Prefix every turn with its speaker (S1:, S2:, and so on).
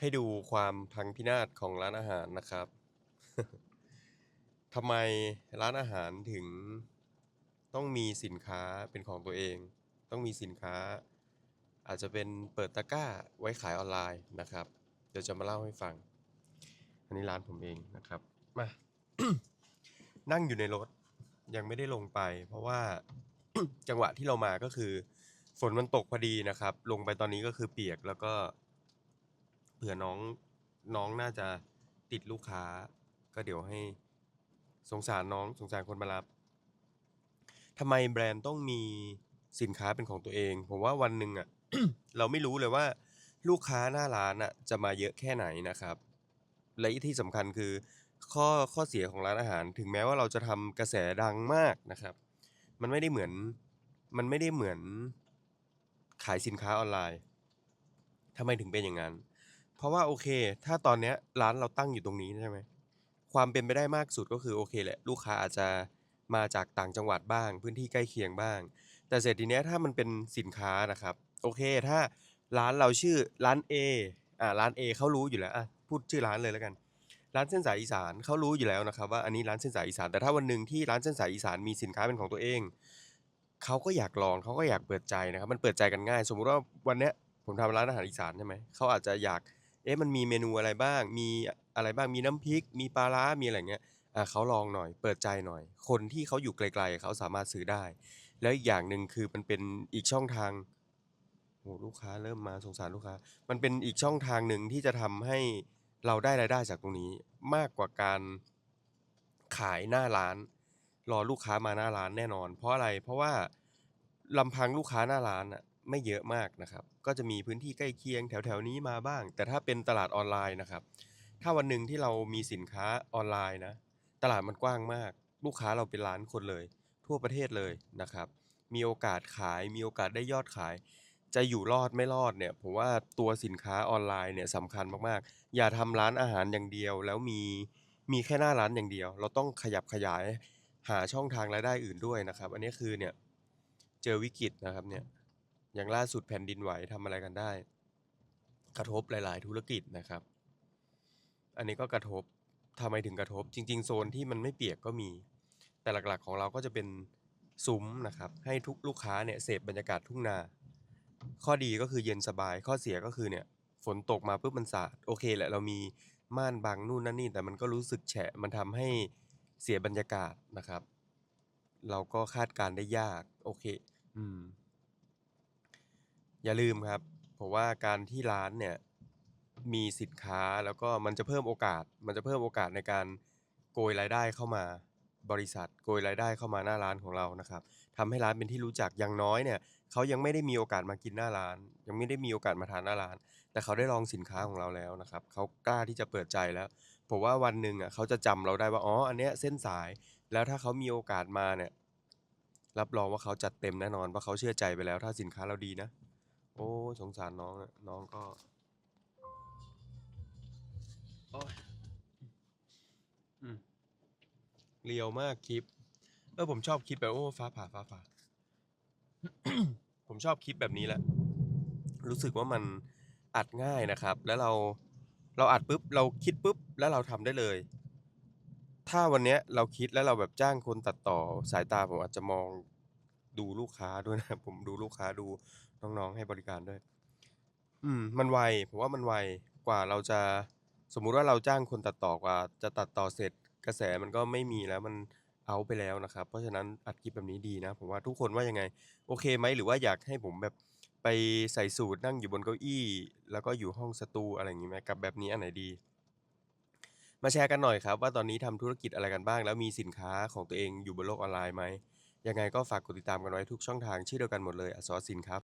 S1: ให้ดูความพังพินาศของร้านอาหารนะครับ ทำไมร้านอาหารถึงต้องมีสินค้าเป็นของตัวเอง ต้องมีสินค้า อาจจะเป็นเปิดตะกร้าไว้ขายออนไลน์นะครับ เดี๋ยวจะมาเล่าให้ฟัง อันนี้ร้านผมเองนะครับ มา นั่งอยู่ในรถยังไม่ได้ลงไป เพราะว่าจังหวะที่เรามาก็คือ ฝนมันตกพอดีนะครับ ลงไปตอนนี้ก็คือเปียกแล้วก็ เผื่อน้องน้องน่าจะติดลูกค้า ก็เดี๋ยวให้สงสารน้องสงสารคนมารับทำไมแบรนด์ต้องมีสินค้าเป็นของตัวเอง ผมว่าวันหนึ่งอะเราไม่รู้เลยว่าลูกค้าหน้าร้านอะจะมาเยอะแค่ไหนนะครับ และที่สำคัญคือข้อข้อเสียของร้านอาหาร ถึงแม้ว่าเราจะทำกระแสดังมากนะครับ มันไม่ได้เหมือนมันไม่ได้เหมือนขายสินค้าออนไลน์ทำไมถึงเป็นอย่างนั้น เพราะว่าโอเค ถ้าตอนเนี้ยร้านเราตั้งอยู่ตรงนี้ใช่ไหมความเป็นไปได้มากสุดก็คือโอเคแหละลูกค้าอาจจะมาจากต่างจังหวัดบ้าง พื้นที่ใกล้เคียงบ้าง แต่เสร็จทีเนี้ยถ้ามันเป็นสินค้านะครับ โอเคถ้าร้านเราชื่อร้าน A อ่าร้าน A เขารู้อยู่แล้วอะพูดชื่อร้านเลยแล้วกัน ร้านเส้นสายอีสานเขารู้อยู่แล้วนะครับว่าอันนี้ร้านเส้นสายอีสาน แต่ถ้าวันหนึ่งที่ร้านเส้นสายอีสานมีสินค้าเป็นของตัวเองเขาก็อยากลองเขาก็อยากเปิดใจนะครับ มันเปิดใจกันง่าย สมมุติว่าวันเนี้ยผมทำร้านอาหารอีสานใช่ไหมเขาอาจจะอยาก อ๊ะมันมีเมนูอะไรบ้าง มีอะไรบ้าง มีน้ำพริก มีปลาร้า มีอะไรเงี้ยอ่าเขาลองหน่อย เปิดใจหน่อย คนที่เขาอยู่ไกลๆเขาสามารถซื้อได้ แล้วอีกอย่างหนึ่งคือมันเป็นอีกช่องทางโหลูกค้าเริ่มมาสงสารลูกค้า มันเป็นอีกช่องทางหนึ่งที่จะทำให้เราได้รายได้จากตรงนี้มากกว่าการขายหน้าร้าน รอลูกค้ามาหน้าร้านแน่นอน เพราะอะไร เพราะว่าลำพังลูกค้าหน้าร้านอะ ไม่เยอะมากนะครับ ก็จะมีพื้นที่ใกล้เคียงแถวๆนี้มาบ้าง แต่ถ้าเป็นตลาดออนไลน์นะครับ ถ้าวันหนึ่งที่เรามีสินค้าออนไลน์นะ ตลาดมันกว้างมาก ลูกค้าเราเป็นล้านคนเลย ทั่วประเทศเลยนะครับ มีโอกาสขาย มีโอกาสได้ยอดขาย จะอยู่รอดไม่รอดเนี่ย ผมว่าตัวสินค้าออนไลน์เนี่ยสำคัญมากๆ อย่าทำร้านอาหารอย่างเดียว แล้วมีมีแค่หน้าร้านอย่างเดียว เราต้องขยับขยายหาช่องทางรายได้อื่นด้วยนะครับ อันนี้คือเนี่ยเจอวิกฤตนะครับเนี่ย อย่างล่าสุดแผ่นดินไหวทำอะไรกันได้ กระทบหลาย ๆ ธุรกิจนะครับ อันนี้ก็กระทบทำไมถึงกระทบ จริง ๆ โซนที่มันไม่เปียกก็มี แต่หลัก ๆ ของเราก็จะเป็นซุ้มนะครับ ให้ทุกลูกค้าเนี่ยเสพบรรยากาศทุ่งนา ข้อดีก็คือเย็นสบาย ข้อเสียก็คือเนี่ยฝนตกมาปุ๊บมันสาด โอเคแหละเรามีม่านบังนู่นนั่นนี่แต่มันก็รู้สึกแฉะ มันทำให้เสียบรรยากาศนะครับ เราก็คาดการได้ยาก โอเค อืม อย่าลืมครับผมว่าการที่ร้านเนี่ยมีสินค้าแล้วก็มันจะเพิ่มโอกาส มันจะเพิ่มโอกาสในการโกยรายได้เข้ามาบริษัท โกยรายได้เข้ามาหน้าร้านของเรานะครับทำให้ร้านเป็นที่รู้จักอย่างน้อยเนี่ยเขายังไม่ได้มีโอกาสมากินหน้าร้าน ยังไม่ได้มีโอกาสมาทานหน้าร้าน แต่เขาได้ลองสินค้าของเราแล้วนะครับเขากล้าที่จะเปิดใจแล้วผมว่าวันหนึ่งอะเขาจะจำเราได้ว่าอ๋ออันเนี้ยเส้นสายแล้วถ้าเขามีโอกาสมาเนี่ยรับรองว่าเขาจัดเต็มแน่นอนเพราะเขาเชื่อใจไปแล้ว ถ้าสินค้าเราดีนะ โอ้สงสารน้องอะน้องก็โอ้ยอืมเรียวมากคลิป เออผมชอบคลิปแบบโอ้ฟ้าผ่าฟ้าผ่า ผมชอบคลิปแบบนี้แหละ รู้สึกว่ามันอัดง่ายนะครับ แล้วเราเราอัดปุ๊บเราคิดปุ๊บแล้วเราทำได้เลย ถ้าวันเนี้ยเราคิดแล้วเราแบบจ้างคนตัดต่อสายตาผมอาจจะมอง ดูลูกค้าด้วยนะ ผมดูลูกค้าดูน้องๆให้บริการด้วย อืม มันไวผมว่ามันไวกว่าเราจะสมมุติว่าเราจ้างคนตัดต่อกว่า จะตัดต่อเสร็จกระแสมันก็ไม่มีแล้วมันเอาไปแล้วนะครับ เพราะฉะนั้นอัดคลิปแบบนี้ดีนะ ผมว่าทุกคนว่ายังไง โอเคไหมหรือว่าอยากให้ผมแบบไปใส่สูทนั่งอยู่บนเก้าอี้ แล้วก็อยู่ห้องสตูอะไรอย่างงี้ไหมกับแบบนี้อันไหนดี มาแชร์กันหน่อยครับ ว่าตอนนี้ทำธุรกิจอะไรกันบ้าง แล้วมีสินค้าของตัวเองอยู่บนโลกออนไลน์ไหม ยังไงก็ฝากกดติดตามกันไว้ทุกช่องทางชื่อเดียวกันหมดเลยอัศวสินครับ